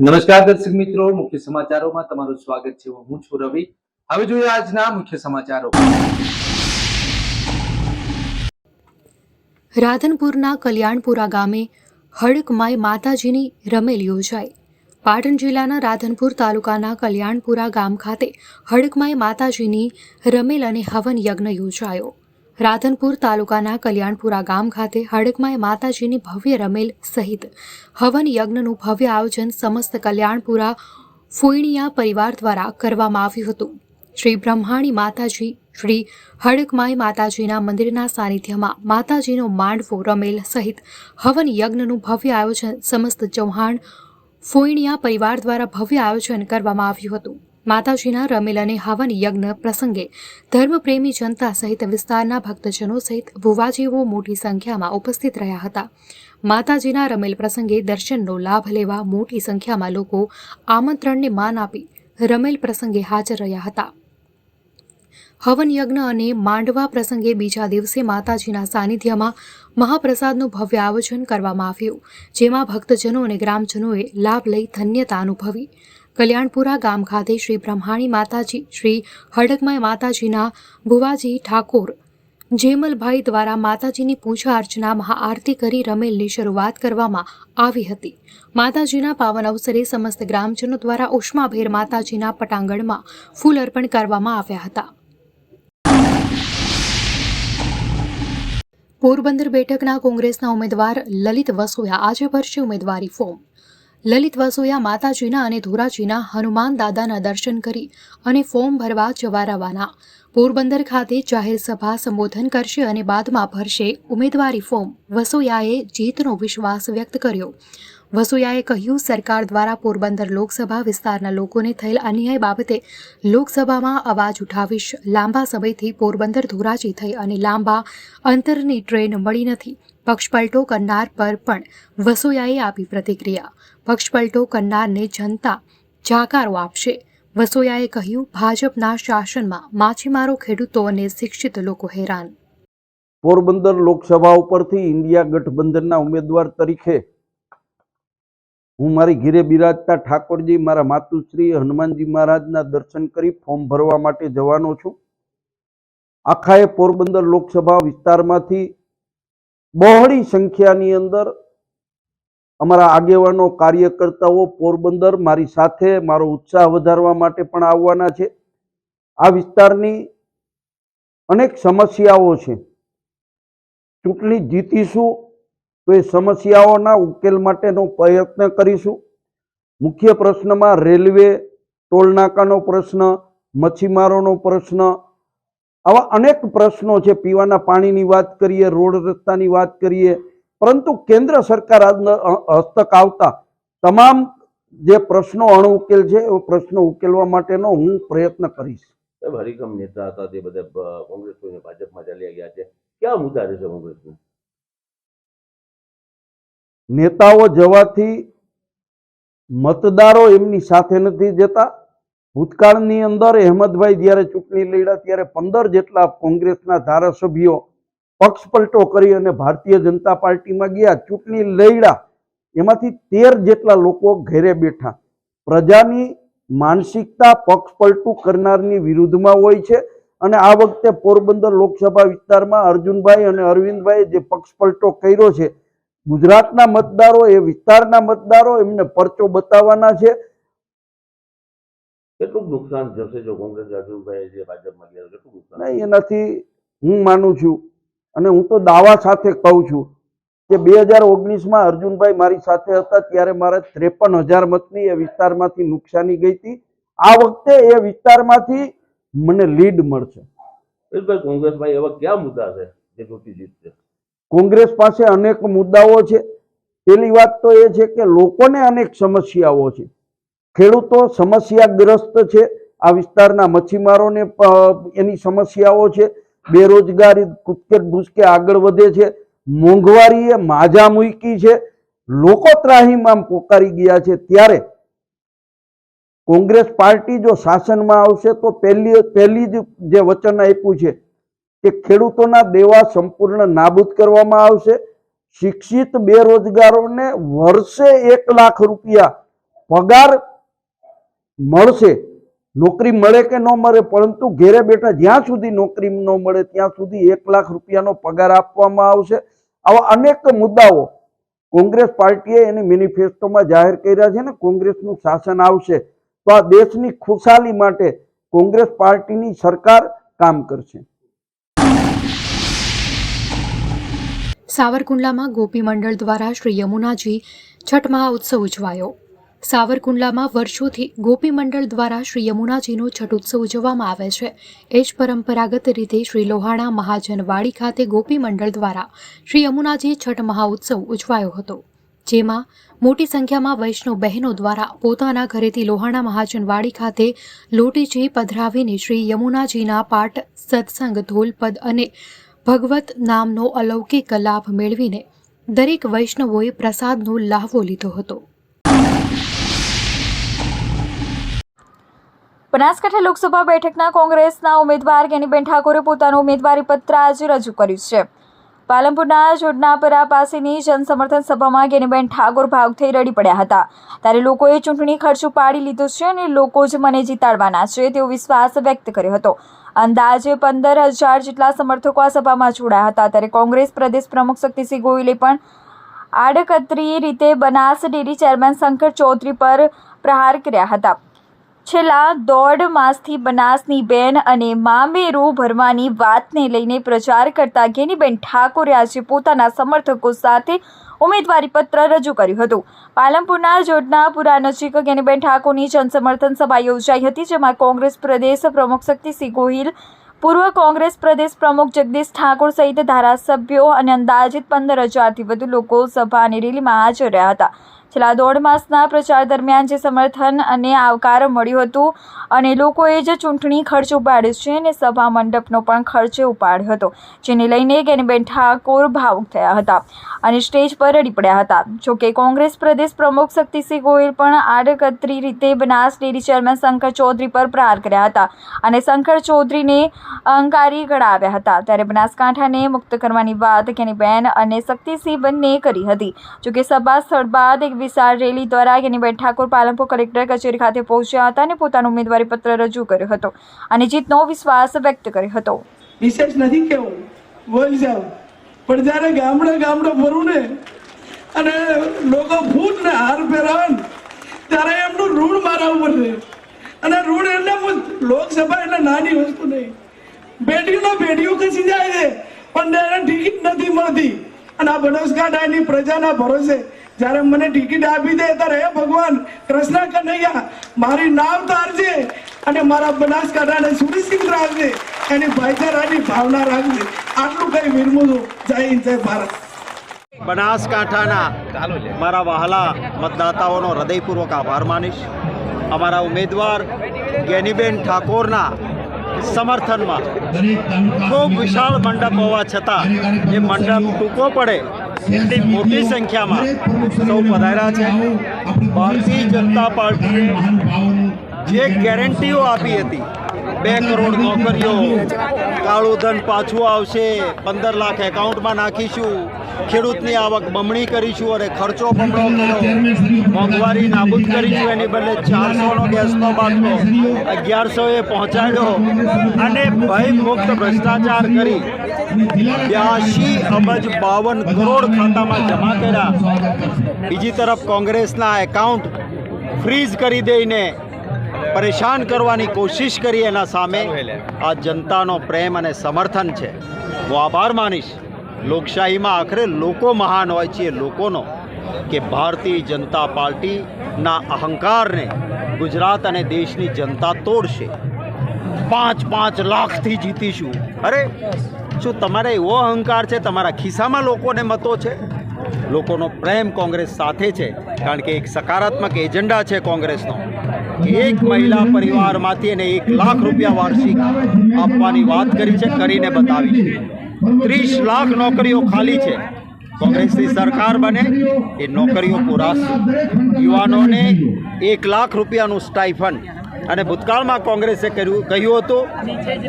નમસ્કાર દર્શક મિત્રો, મુખ્ય સમાચારોમાં તમારું સ્વાગત છે. હું છું રવિ. હવે જોઈએ આજના મુખ્ય સમાચારો. રાધનપુરના કલ્યાણપુરા ગામે હડકમાય માતાજીની રમેલ યોજાઈ. પાટણ જિલ્લાના રાધનપુર તાલુકાના કલ્યાણપુરા ગામ ખાતે હડકમાય માતાજીની રમેલ અને હવન યજ્ઞ યોજાયો. રાધનપુર તાલુકાના કલ્યાણપુરા ગામ ખાતે હડકમાય માતાજીની ભવ્ય રમેલ સહિત હવન યજ્ઞનું ભવ્ય આયોજન સમસ્ત કલ્યાણપુરા ફોઈણિયા પરિવાર દ્વારા કરવામાં આવ્યું હતું. શ્રી બ્રહ્માણી માતાજી, શ્રી હડકમાઈ માતાજીના મંદિરના સાનિધ્યમાં માતાજીનો માંડવો રમેલ સહિત હવન યજ્ઞનું ભવ્ય આયોજન સમસ્ત ચૌહાણ ફોઈણિયા પરિવાર દ્વારા ભવ્ય આયોજન કરવામાં આવ્યું હતું. માતાજીના રમેલ અને હવન યજ્ઞ પ્રસંગે ધર્મપ્રેમી જનતા સહિત વિસ્તારના ભક્તજનો સહિત ભુવાજીઓ મોટી સંખ્યામાં ઉપસ્થિત રહ્યા હતા. માતાજીના રમેલ પ્રસંગે દર્શનનો લાભ લેવા મોટી સંખ્યામાં લોકો આમંત્રણને માન આપી રમેલ પ્રસંગે હાજર રહ્યા હતા. હવન યજ્ઞ અને માંડવા પ્રસંગે બીજા દિવસે માતાજીના સાનિધ્યમાં મહાપ્રસાદનું ભવ્ય આયોજન કરવામાં આવ્યું, જેમાં ભક્તજનો અને ગ્રામજનોએ લાભ લઈ ધન્યતા અનુભવી. કલ્યાણપુરા ગામ ખાતે શ્રી બ્રહ્માણી માતાજી, શ્રી હડકમાય માતાજીના ભુવાજી ઠાકોર, જેમલભાઈ દ્વારા માતાજીની પૂજા અર્ચના, મહાઆરતી કરી રમેલની શરૂઆત કરવામાં આવી હતી. માતાજીના પાવન અવસરે સમસ્ત ગ્રામજનો દ્વારા ઉષ્માભેર માતાજીના પટાંગણમાં ફૂલ અર્પણ કરવામાં આવ્યા હતા. પોરબંદર બેઠકના કોંગ્રેસના ઉમેદવાર લલિત વસોયા આજે ભરશે ઉમેદવારી ફોર્મ. લલિત વસોયા, માતાજીના અને ધોરાજીના હનુમાન દાદાના દર્શન કરી અને ફોર્મ ભરવા જવા રવાના. પોરબંદર ખાતે જાહેર સભા સંબોધન કરશે અને બાદમાં ભરશે ઉમેદવારી ફોર્મ. વસોયાએ જીતનો વિશ્વાસ વ્યક્ત કર્યો. વસોયાએ કહ્યું, સરકાર દ્વારા પોરબંદર લોકસભા વિસ્તારના લોકોને થયેલ અન્યાય બાબતે લોકસભામાં અવાજ ઉઠાવીશ. લાંબા સમયથી પોરબંદર ધોરાજી થઈ અને લાંબા અંતરની ટ્રેન મળી નથી. પક્ષપલટો કરનાર પર પણ વસોયાએ આપી પ્રતિક્રિયા. પક્ષપલટો કરનારને જનતા જાકારો આપશે. વસોયાએ કહ્યું, ભાજપના શાસનમાં માછીમારો, ખેડૂતો અને શિક્ષિત લોકો હેરાન. પોરબંદર લોકસભા ઉપરથી ઇન્ડિયા ગઠબંધનના ઉમેદવાર તરીકે હું મારી ઘીરે બિરાજતા ઠાકોરજી, મારા માતુશ્રી, હનુમાનજી મહારાજના દર્શન કરી ફોર્મ ભરવા માટે જવાનો છું. આખા એ પોરબંદર લોકસભા વિસ્તારમાંથી બહોળી સંખ્યાની અંદર અમારા આગેવાનો, કાર્યકર્તાઓ, પોરબંદર મારી સાથે, મારો ઉત્સાહ વધારવા માટે પણ આવવાના છે. આ વિસ્તારની અનેક સમસ્યાઓ છે. ચૂંટણી જીતીશું તો એ સમસ્યાઓના ઉકેલ માટેનો પ્રયત્ન કરીશું. મુખ્ય પ્રશ્નમાં રેલવે ટોલનાકાનો પ્રશ્ન, મચ્છીમારોનો પ્રશ્ન આવા અનેક પ્રશ્નો છે. પીવાના પાણીની વાત કરીએ રોડ રસ્તાની વાત કરીએ. પરંતુ કેન્દ્ર સરકાર હસ્તક આવતા તમામ જે પ્રશ્નો અણઉકેલ છે એ પ્રશ્નો ઉકેલવા માટેનો હું પ્રયત્ન કરીશ. હરિકમ નેતા હતા તે બધા કોંગ્રેસ ભાજપમાં ચાલ્યા ગયા છે. ક્યાં મુદ્દા રહેશે કોંગ્રેસના? નેતાઓ જવાથી મતદારો એમની સાથે નથી જતા. ભૂતકાળની અંદર અહેમદભાઈ જ્યારે ચૂંટણી લડ્યા ત્યારે પંદર જેટલા કોંગ્રેસના ધારાસભ્યો પક્ષપલટો કરી અને ભારતીય જનતા પાર્ટીમાં ગયા, ચૂંટણી લડ્યા, એમાંથી તેર જેટલા લોકો ઘેરે બેઠા. પ્રજાની માનસિકતા પક્ષપલટું કરનારની વિરુદ્ધમાં હોય છે અને આ વખતે પોરબંદર લોકસભા વિસ્તારમાં અર્જુનભાઈ અને અરવિંદભાઈએ જે પક્ષપલટો કર્યો છે, ગુજરાતના મતદારો એ વિસ્તારના મતદારો એમને પરચો બતાવવાના છે કેટલું નુકસાન જશે જો કોંગ્રેસ અર્જુનભાઈ જે ભાજપમાં ગયા કેટલું નુકસાન નહીં એનાથી હું માનું છું અને હું તો દાવા સાથે કહું છું કે બે હજાર ઓગણીસમાં અર્જુનભાઈ મારી સાથે હતા ત્યારે મારે ત્રેપન હજાર મતની એ વિસ્તારમાંથી નુકસાની ગઈ હતી. આ વખતે એ વિસ્તારમાંથી મને લીડ મળશે. કોંગ્રેસભાઈ કોંગ્રેસમાં એવા કયા મુદ્દા છે જે ચૂંટણી જીતશે કોંગ્રેસ પાસે અનેક મુદ્દાઓ છે. પેલી વાત તો એ છે કે લોકોને અનેક સમસ્યાઓ છે. ખેડૂતો સમસ્યાગ્રસ્ત છે. આ વિસ્તારના મચ્છીમારોને એની સમસ્યાઓ છે. બેરોજગારી કૂદકે ભૂસકે આગળ વધે છે. મોંઘવારીએ માજા મૂકી છે. લોકો ત્રાહીમામ પોકારી ગયા છે. ત્યારે કોંગ્રેસ પાર્ટી જો શાસનમાં આવશે તો પહેલી પહેલી જ જે વચન આપ્યું છે કે ખેડૂતોના દેવા સંપૂર્ણ નાબૂદ કરવામાં આવશે. શિક્ષિત બેરોજગારોને વર્ષે એક લાખ રૂપિયા પગાર મળશે, નોકરી મળે કે ન મળે, પરંતુ ઘેરે બેઠા જ્યાં સુધી નોકરી ન મળે, ત્યાં સુધી એક લાખ રૂપિયાનો પગાર આપવામાં આવશે. આવા અનેક મુદ્દાઓ કોંગ્રેસ પાર્ટીએ એની મેનિફેસ્ટોમાં જાહેર કર્યા છે ને કોંગ્રેસનું શાસન આવશે, તો આ દેશની ખુશાલી માટે કોંગ્રેસ પાર્ટીની સરકાર કામ કરશે. સાવરકુંડલામાં ગોપી મંડળ દ્વારા શ્રી યમુનાજી છઠ મહાઉત્સવ ઉજવાયો. સાવરકુંડલામાં વર્ષોથી ગોપી મંડળ દ્વારા શ્રી યમુનાજીનો છઠ ઉત્સવ ઉજવવામાં આવે છે. એ જ પરંપરાગત રીતે શ્રી લોહાણા મહાજનવાડી ખાતે ગોપી મંડળ દ્વારા શ્રી યમુનાજી છઠ મહાઉત્સવ ઉજવાયો હતો. જેમાં મોટી સંખ્યામાં વૈષ્ણવ બહેનો દ્વારા પોતાના ઘરેથી લોહાણા મહાજનવાડી ખાતે લોટીજી પધરાવીને શ્રી યમુનાજીના પાઠ સત્સંગ ધોલપદ અને ભગવત નામનો અલૌકિક લાભ મેળવીને દરેક વૈષ્ણવોએ પ્રસાદનો લાહવો લીધો હતો. બનાસકાંઠા લોકસભા બેઠકના કોંગ્રેસના ઉમેદવાર ગેનીબેન ઠાકોરે પોતાનું ઉમેદવારી પત્ર આજે રજૂ કર્યું છે. પાલનપુરના જોડનાપરા પાસેની જનસમર્થન સભામાં ગેનીબેન ઠાકોર ભાગ થઈ રડી પડ્યા હતા. ત્યારે લોકોએ ચૂંટણી ખર્ચ ઉપાડી લીધો છે અને લોકો જ મને જીતાડવાના છે તેવો વિશ્વાસ વ્યક્ત કર્યો હતો. અંદાજે પંદર હજાર જેટલા સમર્થકો આ સભામાં જોડાયા હતા. ત્યારે કોંગ્રેસ પ્રદેશ પ્રમુખ શક્તિસિંહ ગોહિલે પણ આડકતરી રીતે બનાસ ડેરી ચેરમેન શંકર ચૌધરી પર પ્રહાર કર્યા હતા. છેલ્લા દોઢ માસથી બનાસની બેન અને મામેરુ ભરવાની વાતને લઈને પ્રચાર કરતા ગેનીબેન ઠાકોરે આજે પોતાના સમર્થકો સાથે ઉમેદવારી પત્ર રજૂ કર્યું હતું. પાલનપુરના જોડનાપુરા નજીક ગેનીબેન ઠાકોરની જનસમર્થન સભા યોજાઈ હતી, જેમાં કોંગ્રેસ પ્રદેશ પ્રમુખ શક્તિસિંહ ગોહિલ, પૂર્વ કોંગ્રેસ પ્રદેશ પ્રમુખ જગદીશ ઠાકોર સહિત ધારાસભ્યો અને અંદાજિત પંદર હજારથી વધુ લોકો સભા અને રેલીમાં હાજર રહ્યા હતા. છેલ્લા દોઢ માસના પ્રચાર દરમિયાન જે સમર્થન અને આવકાર મળ્યું હતું અને લોકોએ જે ચૂંટણી ખર્ચ ઉપાડ્યો છે અને સભા મંડપનો પણ ખર્ચ ઉપાડ્યો હતો, જેને લઈને ગેનીબેન ઠાકોર ભાવુક થયા હતા અને સ્ટેજ પર રડી પડ્યા હતા. જોકે કોંગ્રેસ પ્રદેશ પ્રમુખ શક્તિસિંહ ગોહિલ પણ આડકતરી રીતે બનાસ ડેરી ચેરમેન શંકર ચૌધરી પર પ્રહાર કર્યા હતા અને શંકર ચૌધરીને અહંકારી ગણાવ્યા હતા. ત્યારે બનાસકાંઠાને મુક્ત કરવાની વાત ગેનીબેન અને શક્તિસિંહ બંને કરી હતી. જોકે સભા સ્થળ બાદ એક વિશાળ રેલી દ્વારા ગેનીબેન ઠાકોર પાલનપુર કલેક્ટર કચેરી ખાતે પહોંચ્યા હતા અને પોતાનો ઉમેદવારી પત્ર રજૂ કર્યો હતો. અને જીતનો વિશ્વાસ વ્યક્ત કર્યો હતો. વિશેષ નથી કેવું બોલ જાવ પણ જ્યારે ગામડે ગામડે ફરું ને અને લોકો ફૂટ ને હાર પહેરાવે ત્યારે એમનું ઋણ મારા ઉપર છે અને ઋણ એટલે લોકસભા એટલે નાની વસ્તુ નહીં. બેટીનો બેટીઓ ખસી જાય છે, પણ એને ટિકિટ નથી મળતી. અને આ બનાસકાંઠાની પ્રજાના ભરોસે જ્યારે મને ટિકિટ આપી દે ત્યારે હે ભગવાન કૃષ્ણ કનૈયા મારી નામ તારજે અને મારા બનાસકાંઠાને સુરિસિંહ રાખજે. એની ભાઈચારાની ભાવના રાખજે. આટલું કઈ વિરમું છું જય હિન્દ જય ભારત. બનાસકાંઠાના મારા વહાલા મતદાતાઓનો હૃદયપૂર્વક આભાર માનીશ. અમારા ઉમેદવાર ગેનીબેન ઠાકોરના સમર્થનમાં ખૂબ વિશાળ મંડપ હોવા છતાં એ મંડપ ટૂંકો પડે. એટલી મોટી સંખ્યામાં સૌ પધાર્યા છે. ભારતીય જનતા પાર્ટીએ જે ગેરંટીઓ આપી હતી બે કરોડ નોકરીઓ. કાળું ધન પાછું આવશે. પંદર લાખ એકાઉન્ટમાં નાખીશું. ખેડૂતની આવક બમણી કરીશું અને ખર્ચો બમણો કર્યો. મોંઘવારી નાબૂદ કરીશું એની બદલે ચારસોનો ગેસનો બાટલો અગિયારસોએ પહોંચાડ્યો. અને ભયમુક્ત ભ્રષ્ટાચાર કરી બ્યાસી અબજ બાવન કરોડ ખાતામાં જમા કર્યા. બીજી તરફ કોંગ્રેસના એકાઉન્ટ ફ્રીઝ કરી દઈને પરેશાન કરવાની કોશિશ કરી એના સામે. આ જનતાનો પ્રેમ અને સમર્થન છે. હું આભાર માનીશ. લોકશાહીમાં આખરે લોકો મહાન હોય છે લોકોનો કે ભારતીય જનતા પાર્ટીના અહંકારને ગુજરાત અને દેશની જનતા તોડશે. પાંચ પાંચ લાખથી જીતીશું. અરે, શું તમારે એવો અહંકાર છે? તમારા ખિસ્સામાં લોકોને મતો છે? લોકોનો પ્રેમ કોંગ્રેસ સાથે છે. કારણ કે એક સકારાત્મક એજન્ડા છે કોંગ્રેસનો. એક મહિલા પરિવારમાંથી એને એક લાખ રૂપિયા વાર્ષિક આપવાની વાત કરી છે, કરીને બતાવી છે. ત્રીસ લાખ નોકરીઓ ખાલી છે. કોંગ્રેસની સરકાર બને, એ નોકરીઓ પુરાશે યુવાનોને એક લાખ રૂપિયાનું સ્ટાઇફન અને ભૂતકાળમાં કોંગ્રેસે કર્યું, કહ્યું હતું,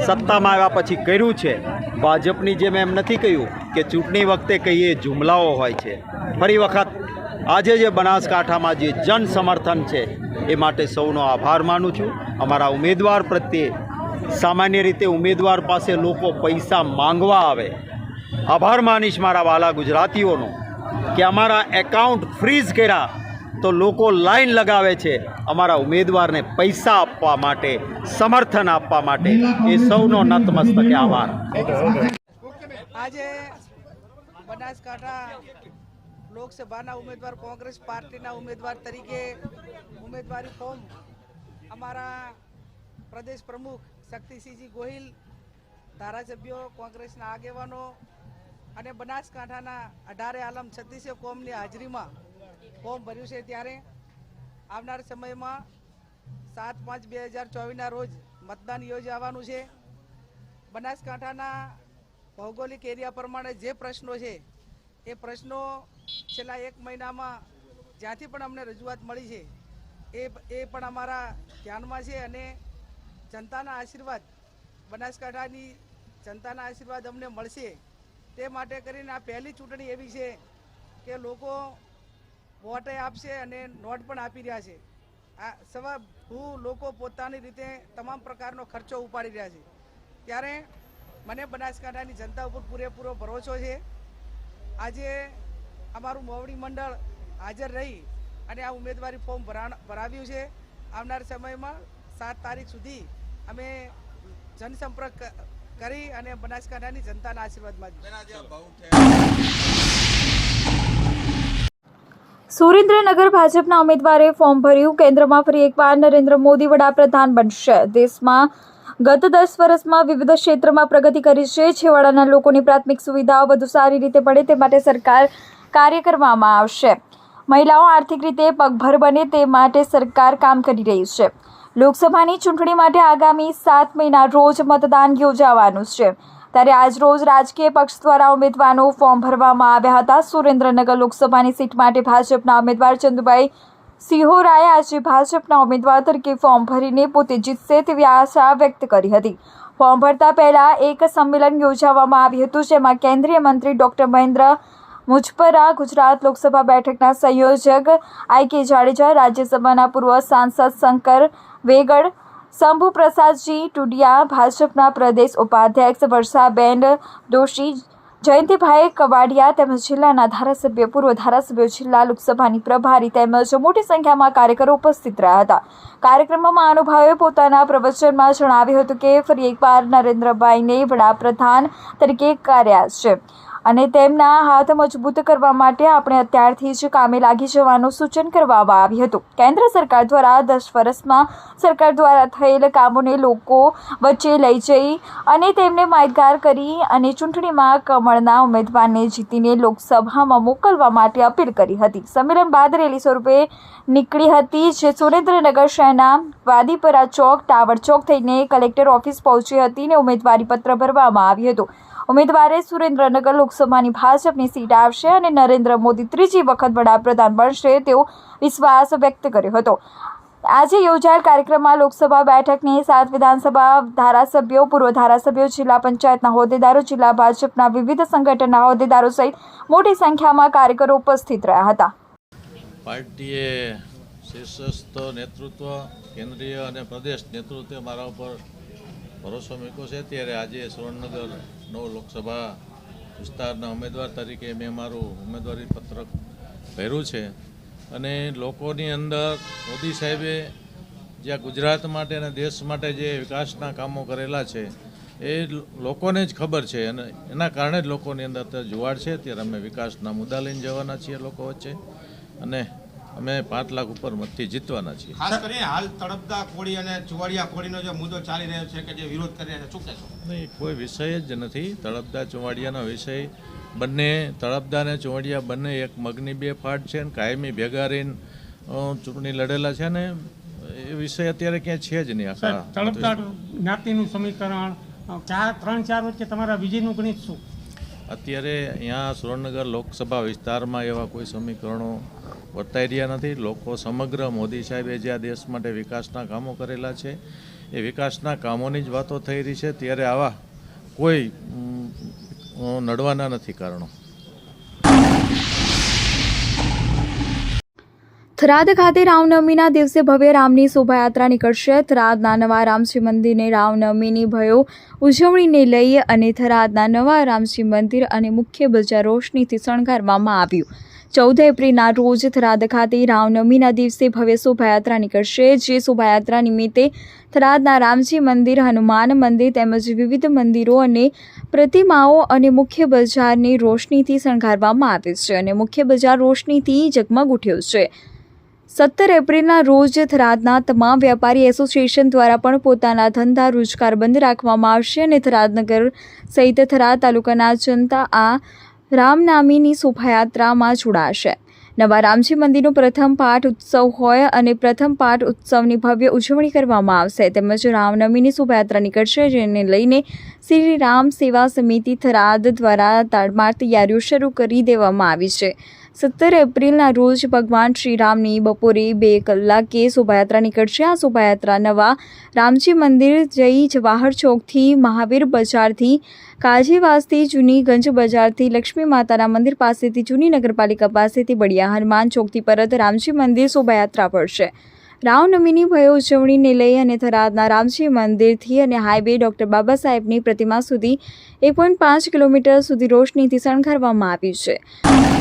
સત્તામાં આવ્યા પછી કર્યું છે. ભાજપની જેમ એમ નથી કહ્યું કે ચૂંટણી વખતે કહીએ, જુમલાઓ હોય છે. ફરી વખત આજે જે બનાસકાંઠામાં જે જન સમર્થન છે, એ માટે સૌનો આભાર માનું છું. અમારા ઉમેદવાર પ્રત્યે સામાન્ય રીતે ઉમેદવાર પાસે લોકો પૈસા માંગવા આવે. આભાર માનીશ મારા વાલા ગુજરાતીઓનો કે અમારા એકાઉન્ટ ફ્રીઝ કર્યા તો લોકો લાઈન લગાવે છે અમારા ઉમેદવારને પૈસા આપવા માટે, સમર્થન આપવા માટે. એ સૌનો નતમસ્તકે આભાર. આજે બનાસકાંઠા લોકસભાના ઉમેદવાર, કોંગ્રેસ પાર્ટીના ઉમેદવાર તરીકે ઉમેદવારી ફોર્મ અમારા પ્રદેશ પ્રમુખ શક્તિસિંહજી ગોહિલ, ધારાસભ્યો, કોંગ્રેસના આગેવાનો અને બનાસકાંઠાના અઢારે આલમ છત્તીસે કોમની હાજરીમાં ફોર્મ ભર્યું છે ત્યારે આવનાર સમયમાં સાત પાંચ બે હજાર ચોવીસના રોજ મતદાન યોજાવાનું છે. બનાસકાંઠાના ભૌગોલિક એરિયા પ્રમાણે જે પ્રશ્નો છે એ પ્રશ્નો છેલ્લા એક મહિનામાં જ્યાંથી પણ અમને રજૂઆત મળી છે, એ એ પણ અમારા ધ્યાનમાં છે અને જનતાના આશીર્વાદ, બનાસકાંઠાની જનતાના આશીર્વાદ અમને મળશે. તે માટે કરીને આ પહેલી ચૂંટણી એવી છે કે લોકો વોટે આપશે અને નોટ પણ આપી રહ્યા છે. આ સવા ભૂ લોકો પોતાની રીતે તમામ પ્રકારનો ખર્ચો ઉપાડી રહ્યા છે. ત્યારે મને બનાસકાંઠાની જનતા ઉપર પૂરેપૂરો ભરોસો છે. આજે અમારું મોવડી મંડળ હાજર રહી અને આ ઉમેદવારી ફોર્મ ભરા ભરાવ્યું છે. આવનાર સમયમાં સાત તારીખ સુધી અમે જનસંપર્ક કરી અને બનાસકાંઠાની જનતાના આશીર્વાદમાં સુરેન્દ્રનગર ભાજપના ઉમેદવારે ફોર્મ ભર્યું. કેન્દ્રમાં ફરી એકવાર નરેન્દ્ર મોદી વડાપ્રધાન બનશે. દેશમાં ગત દસ વર્ષમાં વિવિધ ક્ષેત્રમાં પ્રગતિ કરી છે. છેવાડાના લોકોની પ્રાથમિક સુવિધાઓ વધુ સારી રીતે પડે તે માટે સરકાર કાર્ય કરવામાં આવશે. મહિલાઓ આર્થિક રીતે પગભર બને તે માટે સરકાર કામ કરી રહી છે. લોકસભાની ચૂંટણી માટે આગામી સાત મહિના રોજ મતદાન યોજાવાનું છે. ત્યારે આજ રોજ રાજકીય પક્ષ દ્વારા ઉમેદવારનું ફોર્મ ભરવામાં આવ્યા હતા. સુરેન્દ્રનગર લોકસભાની સીટ માટે ભાજપના ઉમેદવાર ચંદુભાઈ સિહોરાએ આજે ભાજપના ઉમેદવાર તરીકે ફોર્મ ભરીને પોતે જીતશે તેવી આશા વ્યક્ત કરી હતી. ફોર્મ ભરતા પહેલા એક સંમેલન યોજાવામાં આવ્યું હતું, જેમાં કેન્દ્રીય મંત્રી ડોક્ટર મહેન્દ્ર મુજપરા, ગુજરાત લોકસભા બેઠકના સંયોજક આઈ કે જાડેજા, રાજ્યસભાના પૂર્વ સાંસદ શંકર વેગડ શંભુ પ્રસાદજી ટુડિયા, ભાજપના પ્રદેશ ઉપાધ્યક્ષ વર્ષાબેન દોશી જયંતિભાઈ કવાડિયા તેમજ જિલ્લાના ધારાસભ્ય, પૂર્વ ધારાસભ્યો, જિલ્લા લોકસભાની પ્રભારી તેમજ મોટી સંખ્યામાં કાર્યકરો ઉપસ્થિત રહ્યા હતા. કાર્યક્રમમાં મહાનુભાવોએ પોતાના પ્રવચનમાં જણાવ્યું હતું કે ફરી એકવાર નરેન્દ્રભાઈને વડાપ્રધાન તરીકે કર્યા છે. અને તેમના હાથ મજબૂત કરવા માટે આપણે અત્યારથી જ કામે લાગી જવાનું સૂચન કરવામાં આવ્યું હતું. કેન્દ્ર સરકાર દ્વારા દસ વર્ષમાં સરકાર દ્વારા થયેલ કામોને લોકો વચ્ચે લઈ જઈ અને તેમને માહિતગાર કરી અને ચૂંટણીમાં કમળના ઉમેદવારને જીતીને લોકસભામાં મોકલવા માટે અપીલ કરી હતી. સંમેલન બાદ રેલી સ્વરૂપે નીકળી હતી જે સુરેન્દ્રનગર શહેરના વાદીપરા ચોક, ટાવર ચોક થઈને કલેક્ટર ઓફિસ પહોંચી હતી અને ઉમેદવારી પત્ર ભરવામાં આવ્યું હતું. ઉમેદવારે સુરેન્દ્રનગર લોકસભાની ભાજપની સીટ આવશે અને નરેન્દ્ર મોદી ત્રીજી વખત વડાપ્રધાન બનશે તેવો વિશ્વાસ વ્યક્ત કર્યો હતો. આજે યોજાયેલ કાર્યક્રમમાં લોકસભા બેઠકની સાત વિધાનસભા ધારાસભ્યો, પૂર્વ ધારાસભ્યો, જિલ્લા પંચાયતના હોદ્દેદારો, જિલ્લા ભાજપના વિવિધ સંગઠનના હોદ્દેદારો સહિત મોટી સંખ્યામાં કાર્યકરો ઉપસ્થિત રહ્યા હતા. પાર્ટીએ શીર્ષસ્થ નેતૃત્વ, કેન્દ્રીય અને પ્રદેશ નેતૃત્વ મારા ઉપર ભરોસો મૂક્યો છે. ત્યારે આજે સુરેન્દ્રનગર નવ લોકસભા વિસ્તારના ઉમેદવાર તરીકે મેં મારું ઉમેદવારી પત્રક ભર્યું છે. અને લોકોની અંદર મોદી સાહેબે જ્યાં ગુજરાત માટે અને દેશ માટે જે વિકાસના કામો કરેલા છે, એ લોકોને જ ખબર છે. અને એના કારણે જ લોકોની અંદર અત્યારે જુવાડ છે. ત્યારે અમે વિકાસના મુદ્દા લઈને જવાના છીએ લોકો વચ્ચે. અને અમે પાંચ લાખ ઉપર મતથી જીતવાના છીએ. ખાસ કરીને હાલ તળપદા કોળી અને ચુવાડિયા કોળીનો જે મુદ્દો ચાલી રહ્યો છે કે જે વિરોધ કરી રહ્યા છે શું કહેશો? નહીં કોઈ વિષય જ નથી. તળપદા ચુવાડિયાનો વિષય. બંને તળપદા અને ચુવાડિયા બંને એક મગની બે ફાટ છે અને કાયમી ભેગા રહીને ચૂંટણી લડેલા છે ને એ વિષય અત્યારે ક્યાંય છે જ નહીં આખા તળપદા જ્ઞાતિનું સમીકરણ ચાર ત્રણ ચાર વચ્ચે તમારા વિજયનું ગણિત શું? અત્યારે અહીંયા સુરેન્દ્રનગર લોકસભા વિસ્તારમાં એવા કોઈ સમીકરણો વર્તાઈ રહ્યા નથી. લોકો સમગ્ર મોદી સાહેબે જે આ દેશ માટે વિકાસના કામો કરેલા છે, એ વિકાસના કામોની જ વાતો થઈ રહી છે. ત્યારે આવા કોઈ નડવાના નથી કારણો. થરાદ ખાતે રામનવમીના દિવસે ભવ્ય રામની શોભાયાત્રા નીકળશે. થરાદના નવા રામજી મંદિરને રામનવમીની ભયો ઉજવણીને લઈ અને થરાદના નવા રામજી મંદિર અને મુખ્ય બજાર રોશનીથી શણગારવામાં આવ્યું. ચૌદ એપ્રિલના રોજ થરાદ ખાતે રામનવમીના દિવસે ભવ્ય શોભાયાત્રા નીકળશે, જે શોભાયાત્રા નિમિત્તે થરાદના રામજી મંદિર, હનુમાન મંદિર તેમજ વિવિધ મંદિરો અને પ્રતિમાઓ અને મુખ્ય બજારની રોશનીથી શણગારવામાં આવે છે અને મુખ્ય બજાર રોશનીથી જગમગ ઉઠ્યો છે. સત્તર એપ્રિલના રોજ થરાદના તમામ વેપારી એસોસિએશન દ્વારા પણ પોતાના ધંધા રોજગાર બંધ રાખવામાં આવશે અને થરાદનગર સહિત થરાદ તાલુકાના જનતા આ રામનામીની શોભાયાત્રામાં જોડાશે. નવા રામજી મંદિરનો પ્રથમ પાઠ ઉત્સવ હોય અને પ્રથમ પાઠ ઉત્સવની ભવ્ય ઉજવણી કરવામાં આવશે. તેમજ રામનવમીની શોભાયાત્રા નીકળશે, જેને લઈને શ્રી રામ સેવા સમિતિ થરાદ દ્વારા તાડમાર તૈયારીઓ શરૂ કરી દેવામાં આવી છે. સત્તર એપ્રિલના રોજ ભગવાન શ્રીરામની બપોરે બે કલાકે શોભાયાત્રા નીકળશે. આ શોભાયાત્રા નવા રામજી મંદિર જઈ જવાહર ચોકથી, મહાવીર બજારથી, કાજીવાસથી જૂની ગંજ બજારથી, લક્ષ્મી માતાના મંદિર પાસેથી, જૂની નગરપાલિકા પાસેથી બળિયા હનુમાન ચોકથી પરત રામજી મંદિર શોભાયાત્રા પડશે. રામનવમીની ભય ઉજવણીને લઈ અને થરાદના રામજી મંદિરથી અને હાઈવે ડૉક્ટર બાબા સાહેબની પ્રતિમા સુધી એક પોઈન્ટ પાંચ કિલોમીટર સુધી રોશનીથી શણગારવામાં આવી છે.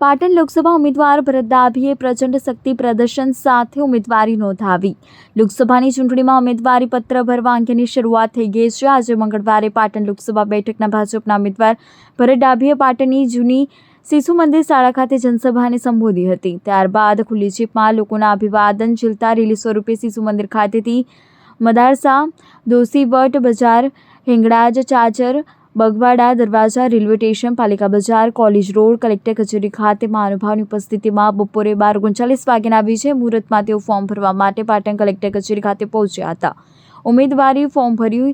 પાટણ લોકસભા ઉમેદવાર ભરત ડાભીએ પ્રચંડ શક્તિ પ્રદર્શન સાથે ઉમેદવારી નોંધાવી. લોકસભાની ચૂંટણીમાં ઉમેદવારી પત્ર ભરવા અંગેની શરૂઆત થઈ ગઈ છે. આજે મંગળવારે પાટણ લોકસભા બેઠકના ભાજપના ઉમેદવાર ભરત ડાભીએ પાટણની જૂની શિશુ મંદિર શાળા ખાતે જનસભાને સંબોધી હતી. ત્યારબાદ ખુલ્લી જીપમાં લોકોના અભિવાદન ઝીલતા રેલી સ્વરૂપે શિશુ મંદિર ખાતેથી મદારસા દોશીવટ બજાર, હિંગળાજ ચાચર બગવાડા દરવાજા, રેલવે સ્ટેશન, પાલિકા બજાર, કોલેજ રોડ, કલેક્ટર કચેરી ખાતે મહાનુભાવની ઉપસ્થિતિમાં બપોરે બાર ઓગણચાલીસ વાગ્યાના વિજય મુહૂર્તમાં તેઓ ફોર્મ ભરવા માટે પાટણ કલેક્ટર કચેરી ખાતે પહોંચ્યા હતા. ઉમેદવારી ફોર્મ ભર્યું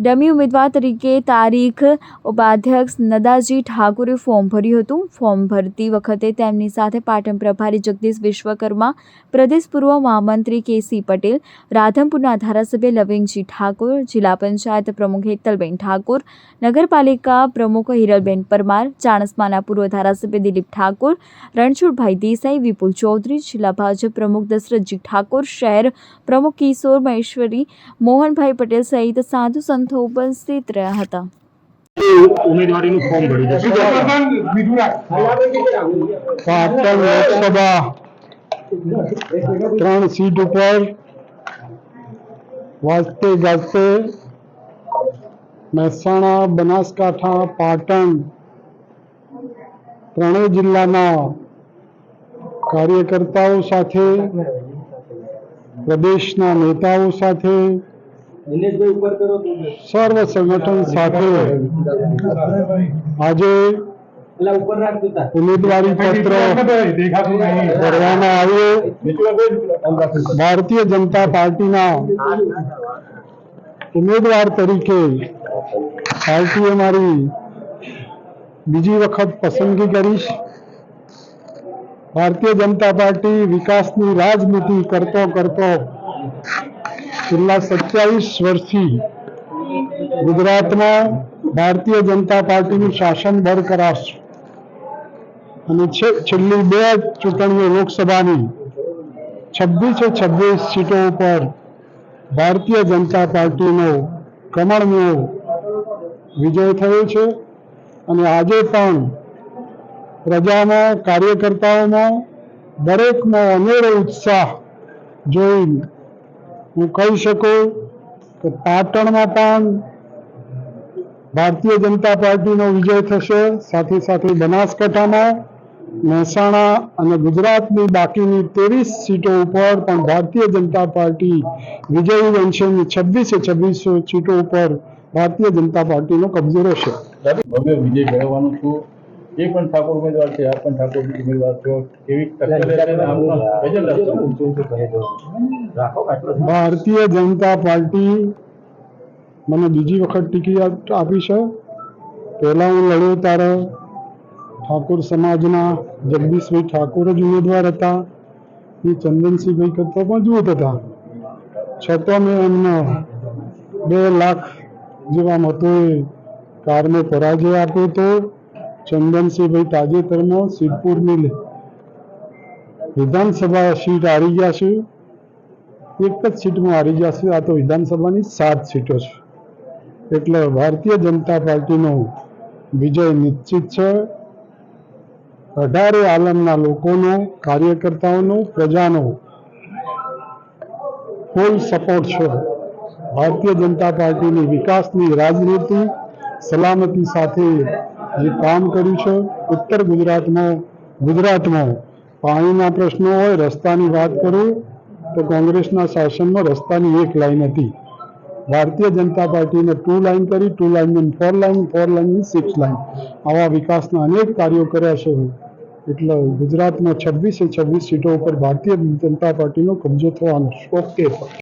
ડમી ઉમેદવાર તરીકે તારીખ ઉપાધ્યક્ષ નદાજી ઠાકુરે ફોર્મ ભર્યું હતું. ફોર્મ ભરતી વખતે તેમની સાથે પાટણ પ્રભારી જગદીશ વિશ્વકર્મા, પ્રદેશ પૂર્વ મહામંત્રી કેસી પટેલ, રાધનપુરના ધારાસભ્ય લવિંગજી ઠાકોર, જિલ્લા પંચાયત પ્રમુખ હેતલબેન ઠાકોર, નગરપાલિકા પ્રમુખ હિરલબેન પરમાર, ચાણસ્માના પૂર્વ ધારાસભ્ય દિલીપ ઠાકોર, રણછોડભાઈ દેસાઈ, વિપુલ ચૌધરી, જિલ્લા ભાજપ પ્રમુખ દશરથજી ઠાકોર, શહેર પ્રમુખ કિશોર મહેશ્વરી, મોહનભાઈ પટેલ સહિત સાધુ સંતો ઉપસ્થિત રહ્યા હતા. ત્રણ સીટ ઉપર વાજતે ગાજતે મહેસાણા, બનાસકાંઠા, પાટણ ત્રણેય જિલ્લાના કાર્યકર્તાઓ સાથે, પ્રદેશના નેતાઓ સાથે સર્વ સંગઠન સાથે આજે ઉમેદવારી પત્ર ભરવામાં આવ્યો ભારતીય જનતા પાર્ટીના ઉમેદવાર તરીકે પાર્ટીએ મારી બીજી વખત પસંદગી કરીશ ભારતીય જનતા પાર્ટી વિકાસની રાજનીતિ કરતો કરતો છેલ્લા સત્યાવીસ વર્ષથી ગુજરાતમાં ભારતીય જનતા પાર્ટીનું શાસન બરકરાર અને છેલ્લી બે ચૂંટણીઓ લોકસભાની છવ્વીસે છવ્વીસ સીટો ઉપર ભારતીય જનતા પાર્ટીનો કમળનો વિજય થયો છે. અને આજે પણ પ્રજામાં કાર્યકર્તાઓમાં દરેકનો અનેરો ઉત્સાહ જોઈ હું કહી શકું કે પાટણમાં પણ ભારતીય જનતા પાર્ટીનો વિજય થશે, સાથે સાથે બનાસકાંઠામાં, મહેસાણા અને ગુજરાતની બાકીની ત્રેવીસ સીટો ઉપર પણ ભારતીય જનતા પાર્ટી વિજયી બનશે અને છવ્વીસે છવ્વીસ સીટો ઉપર ભારતીય જનતા પાર્ટીનો કબજો રહેશે. ભવ્ય વિજય મેળવવાનું છું. એ પણ ઠાકોર ઉમેદવાર છે આ પણ ઠાકોર ઉમેદવાર છો કેવી ટક્કર રહેશે અને આમનો એજન્ડા ભારતીય જનતા પાર્ટી મને બીજી વખત ટિકિટ આપી છે પહેલા હું લડ્યો ત્યારે ઠાકોર સમાજના જગદીશભાઈ ઠાકોર જ ઉમેદવાર હતા એ ચંદનસિંહભાઈ કરતા મજબૂત હતા છતાં મેં એમને બે લાખ જેવા મતોએ કારને પરાજય આપ્યો હતો ચંદનસિંહભાઈ તાજેતરમાં સિદ્ધપુરની વિધાનસભા સીટ હારી ગયા એક જ સીટમાં હારી ગયા આ તો વિધાનસભાની સાત સીટો છે. એટલે ભારતીય જનતા પાર્ટીનો વિજય નિશ્ચિત છે. અઢારે આલમના લોકોનો, કાર્યકર્તાઓનો, પ્રજાનો ફૂલ સપોર્ટ છે. ભારતીય જનતા પાર્ટીની વિકાસની રાજનીતિ સલામતી સાથે જે કામ કર્યું છે, ઉત્તર ગુજરાતમાં ગુજરાતમાં પાણીના પ્રશ્નો હોય, રસ્તાની વાત કરું, તો કોંગ્રેસના શાસનમાં રસ્તાની એક લાઈન હતી. ભારતીય જનતા પાર્ટીને ટુ લાઈન કરી, two line four line four line six line. આવા વિકાસના અનેક કાર્યો કર્યા છે. એટલે ગુજરાતમાં છવ્વીસે છવ્વીસ સીટો ઉપર ભારતીય જનતા પાર્ટીનો કબજો થવાનો ઓકે